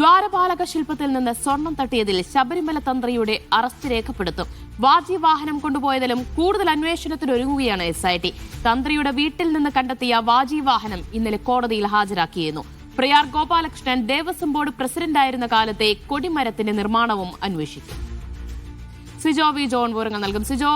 ദ്വാരപാലക ശില്പത്തിൽ നിന്ന് സ്വർണം തട്ടിയതിൽ ശബരിമല തന്ത്രിയുടെ അറസ്റ്റ് രേഖപ്പെടുത്തും. വാജി വാഹനം കൊണ്ടുപോയതിലും കൂടുതൽ അന്വേഷണത്തിന് ഒരുങ്ങുകയാണ് എസ് ഐ ടി തന്ത്രിയുടെ വീട്ടിൽ നിന്ന് കണ്ടെത്തിയ വാജി വാഹനം ഇന്നലെ കോടതിയിൽ ഹാജരാക്കിയിരുന്നു. പ്രയാർ ഗോപാലകൃഷ്ണൻ ദേവസ്വം ബോർഡ് പ്രസിഡന്റായിരുന്ന കാലത്തെ കൊടിമരത്തിന്റെ നിർമ്മാണവും അന്വേഷിക്കും. സിജോ വി ജോൺ വിവരങ്ങൾ നൽകും. സിജോ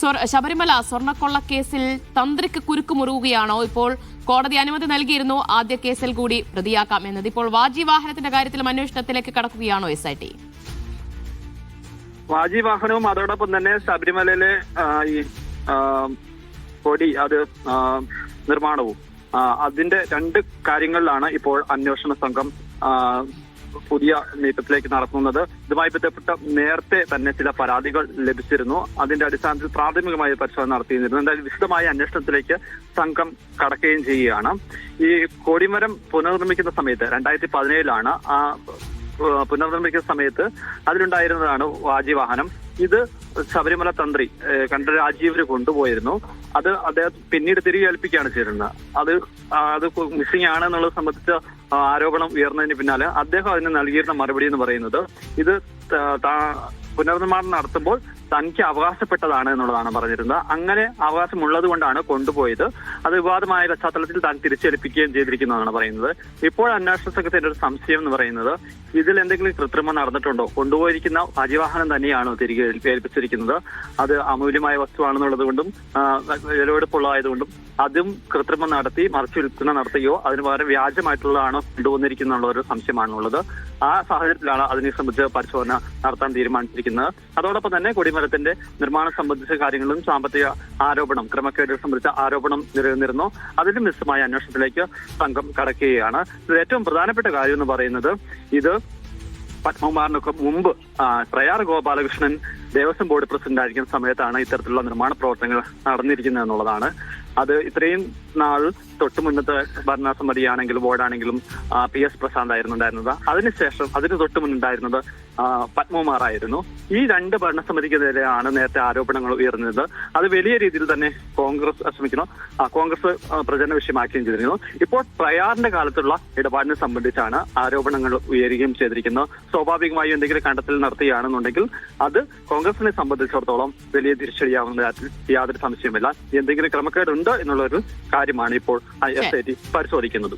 ശബരിമല സ്വർണക്കൊള്ള കേസിൽ തന്ത്രിക്ക് കുരുക്ക് മുറുകുകയാണോ ഇപ്പോൾ കോടതി അനുമതി നൽകിയിരുന്നു. ആദ്യ കേസിൽ കൂടി പ്രതിയാക്കാം എന്നത്. ഇപ്പോൾ വാജി വാഹനത്തിന്റെ കാര്യത്തിലും അന്വേഷണത്തിലേക്ക് കടക്കുകയാണോ എസ് ഐ ടി വാജി വാഹനവും അതോടൊപ്പം തന്നെ ശബരിമലയിലെ കൊടി അത് നിർമ്മാണവും അതിന്റെ രണ്ട് കാര്യങ്ങളിലാണ് ഇപ്പോൾ അന്വേഷണ സംഘം പുതിയ നീക്കത്തിലേക്ക് നടത്തുന്നത്. ഇതുമായി ബന്ധപ്പെട്ട നേരത്തെ തന്നെ ചില പരാതികൾ ലഭിച്ചിരുന്നു. അതിന്റെ അടിസ്ഥാനത്തിൽ പ്രാഥമികമായ പരിശോധന നടത്തിയിരുന്നു എന്തായാലും വിശദമായ അന്വേഷണത്തിലേക്ക് സംഘം കടക്കുകയും ചെയ്യുകയാണ്. ഈ കൊടിമരം പുനർനിർമ്മിക്കുന്ന സമയത്ത് രണ്ടായിരത്തി പതിനേഴിലാണ് ആ പുനർനിർമ്മിക്കുന്ന സമയത്ത് അതിലുണ്ടായിരുന്നതാണ് വാജി വാഹനം. ഇത് ശബരിമല തന്ത്രി കണ്ട രാജീവര് കൊണ്ടുപോയിരുന്നു. അത് അദ്ദേഹം പിന്നീട് തിരികെ ഏൽപ്പിക്കുകയാണ് ചെയ്തിരുന്നത്. അത് അത് മിസ്സിംഗ് ആണ് എന്നുള്ളത് സംബന്ധിച്ച ആരോപണം ഉയർന്നതിന് പിന്നാലെ അദ്ദേഹം അതിന് നൽകിയിരുന്ന മറുപടി എന്ന് പറയുന്നത് ഇത് പുനർനിർമ്മാണം നടത്തുമ്പോൾ തനിക്ക് അവകാശപ്പെട്ടതാണ് എന്നുള്ളതാണ് പറഞ്ഞിരുന്നത്. അങ്ങനെ അവകാശമുള്ളത് കൊണ്ടാണ് കൊണ്ടുപോയത്. അത് വിവാദമായ പശ്ചാത്തലത്തിൽ താൻ തിരിച്ചേൽപ്പിക്കുകയും ചെയ്തിരിക്കുന്നതാണ് പറയുന്നത്. ഇപ്പോൾ അന്വേഷണ സംഘത്തിന്റെ ഒരു സംശയം എന്ന് പറയുന്നത് ഇതിൽ എന്തെങ്കിലും കൃത്രിമം നടന്നിട്ടുണ്ടോ? കൊണ്ടുപോയിരിക്കുന്ന അജിവാഹനം തന്നെയാണോ തിരികെ ഏൽപ്പി- ഏൽപ്പിച്ചിരിക്കുന്നത്? അത് അമൂല്യമായ വസ്തുവാണെന്നുള്ളത് കൊണ്ടും വിലവെടുപ്പുള്ളതായതുകൊണ്ടും അതും കൃത്രിമം നടത്തി മറിച്ച് വിൽപ്പന നടത്തുകയോ അതിന് പകരം വ്യാജമായിട്ടുള്ളതാണോ കൊണ്ടുവന്നിരിക്കുന്നുള്ള ഒരു സംശയമാണുള്ളത്. ആ സാഹചര്യത്തിലാണ് അതിനെ സംബന്ധിച്ച് പരിശോധന നടത്താൻ തീരുമാനിച്ചിരിക്കുന്നത്. അതോടൊപ്പം തന്നെ കൊടിമരത്തിന്റെ നിർമ്മാണം സംബന്ധിച്ച കാര്യങ്ങളും സാമ്പത്തിക ആരോപണം ക്രമക്കേട് സംബന്ധിച്ച ആരോപണം നിലനിന്നിരുന്നു. അതിലും വിശദമായ അന്വേഷണത്തിലേക്ക് സംഘം കടക്കുകയാണ്. ഏറ്റവും പ്രധാനപ്പെട്ട കാര്യം എന്ന് പറയുന്നത് ഇത് പത്മകുമാറിനൊക്കെ മുമ്പ് പ്രയാർ ഗോപാലകൃഷ്ണൻ ദേവസ്വം ബോർഡ് പ്രസിഡന്റ് ആയിരിക്കുന്ന സമയത്താണ് ഇത്തരത്തിലുള്ള നിർമ്മാണ പ്രവർത്തനങ്ങൾ നടന്നിരിക്കുന്നത് എന്നുള്ളതാണ്. അത് ഇത്രയും നാൾ തൊട്ട് മുന്നത്തെ ഭരണസമിതിയാണെങ്കിലും ബോർഡാണെങ്കിലും പി എസ് പ്രശാന്ത് ആയിരുന്നു ഉണ്ടായിരുന്നത് അതിനുശേഷം അതിന് തൊട്ട് മുന്നുണ്ടായിരുന്നത് പത്മകുമാറായിരുന്നു ഈ രണ്ട് ഭരണസമിതിക്കെതിരെയാണ് നേരത്തെ ആരോപണങ്ങൾ ഉയർന്നത്. അത് വലിയ രീതിയിൽ തന്നെ കോൺഗ്രസ് ആ, കോൺഗ്രസ് പ്രചരണ വിഷയമാക്കുകയും ചെയ്തിരുന്നു. ഇപ്പോൾ പ്രയാറിന്റെ കാലത്തുള്ള ഇടപാടിനെ സംബന്ധിച്ചാണ് ആരോപണങ്ങൾ ഉയരുകയും ചെയ്തിരിക്കുന്നത്. സ്വാഭാവികമായും എന്തെങ്കിലും കണ്ടെത്തൽ നടത്തുകയാണെന്നുണ്ടെങ്കിൽ അത് കോൺഗ്രസിനെ സംബന്ധിച്ചിടത്തോളം വലിയ തിരിച്ചടിയാവുന്ന യാതൊരു സംശയമില്ല എന്തെങ്കിലും ക്രമക്കേടുണ്ട് എന്നുള്ള ഒരു കാര്യമാണ് ഇപ്പോൾ ഐ എസ് ഐ ടി പരിശോധിക്കുന്നത്.